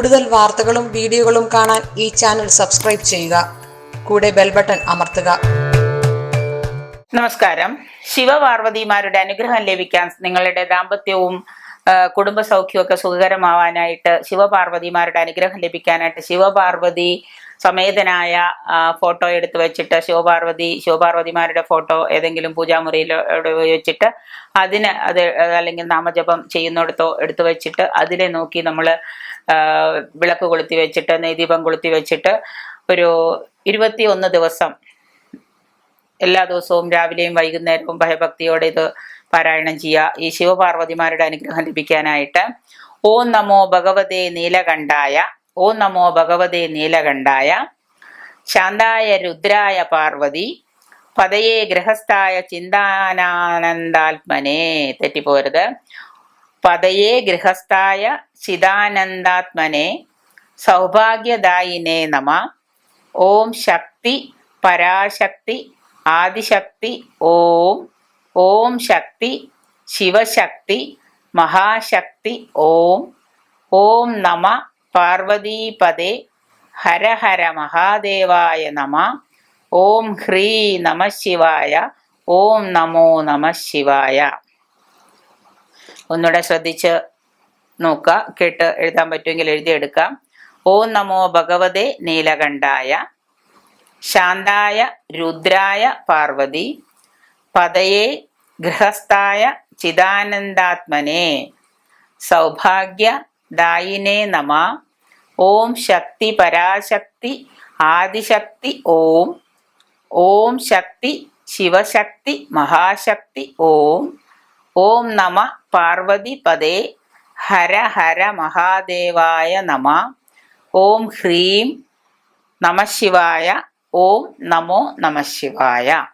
കൂടുതൽ വാർത്തകളും വീഡിയോകളും കാണാൻ ഈ ചാനൽ സബ്സ്ക്രൈബ് ചെയ്യുക. കൂടെ ബെൽ ബട്ടൺ അമർത്തുക. നമസ്കാരം. ശിവപാർവതിമാരുടെ അനുഗ്രഹം ലഭിക്കാൻ നിങ്ങളുടെ ദാമ്പത്യവും കുടുംബ സൗഖ്യവും ഒക്കെ സുഖകരമാവാനായിട്ട് ശിവപാർവതിമാരുടെ അനുഗ്രഹം ലഭിക്കാനായിട്ട് ശിവപാർവതി സമേതനായ ഫോട്ടോ എടുത്തു വെച്ചിട്ട് ശിവപാർവതി ശിവപാർവതിമാരുടെ ഫോട്ടോ ഏതെങ്കിലും പൂജാമുറിയിലോ വെച്ചിട്ട് അതിന് അത് അല്ലെങ്കിൽ നാമജപം ചെയ്യുന്നിടത്തോ എടുത്തു വെച്ചിട്ട് അതിനെ നോക്കി നമ്മൾ വിളക്ക് കൊളുത്തി വെച്ചിട്ട് നെയ്ദീപം കൊളുത്തി വെച്ചിട്ട് ഒരു ഇരുപത്തി ഒന്ന് ദിവസം എല്ലാ ദിവസവും രാവിലെയും വൈകുന്നേരവും ഭയഭക്തിയോടെ ഇത് പാരായണം ചെയ്യുക. ഈ ശിവപാർവതിമാരുടെ അനുഗ്രഹം ലഭിക്കാനായിട്ട് ഓം നമോ ഭഗവതേ നീലകണ്ഠായ ഓം നമോ ഭഗവതേ നീലകണ്ഠായ ശാന്തായ രുദ്രായ പാർവതി പതയെ ഗൃഹസ്ഥായ ചിന്താനാനന്ദാത്മനെ തെറ്റിപ്പോരുത്. പതയെ ഗൃഹസ്ഥായ ചിദാനന്ദാത്മനെ സൗഭാഗ്യദായിനെ നമ. ഓം ശക്തി പരാശക്തി ആദിശക്തി ഓം ഓം ശക്തി ശിവശക്തി മഹാശക്തി ഓം. ഓം നമ പാർവതീപദേ ഹര ഹര മഹാദേവായ നമ. ഓം ഹ്രീ നമ ശിവായ ഓം നമോ നമ ശിവായ. ഒന്നുകൂടെ ശ്രദ്ധിച്ച് നോക്കുക കേട്ട് എഴുതാൻ പറ്റുമെങ്കിൽ എഴുതിയെടുക്കാം. ഓം നമോ ഭഗവതേ നീലകണ്ഠായ ശാന്തായ രുദ്രായ പാർവതി പതയെ ഗൃഹസ്ഥായ ചിദാനന്ദാത്മനെ. സൗഭാഗ്യദായിനെ നമ. ഓം ശക്തി പരാശക്തി ആദിശക്തി ഓം. ഓം ശക്തി ശിവശക്തി മഹാശക്തി ഓം. ഓം നമ പാർവതി പദേ. ഹര ഹര മഹാദേവായ നമ. ഓം ഹ്രീം നമ ശിവായ. ഓം നമോ നമ ശിവായ.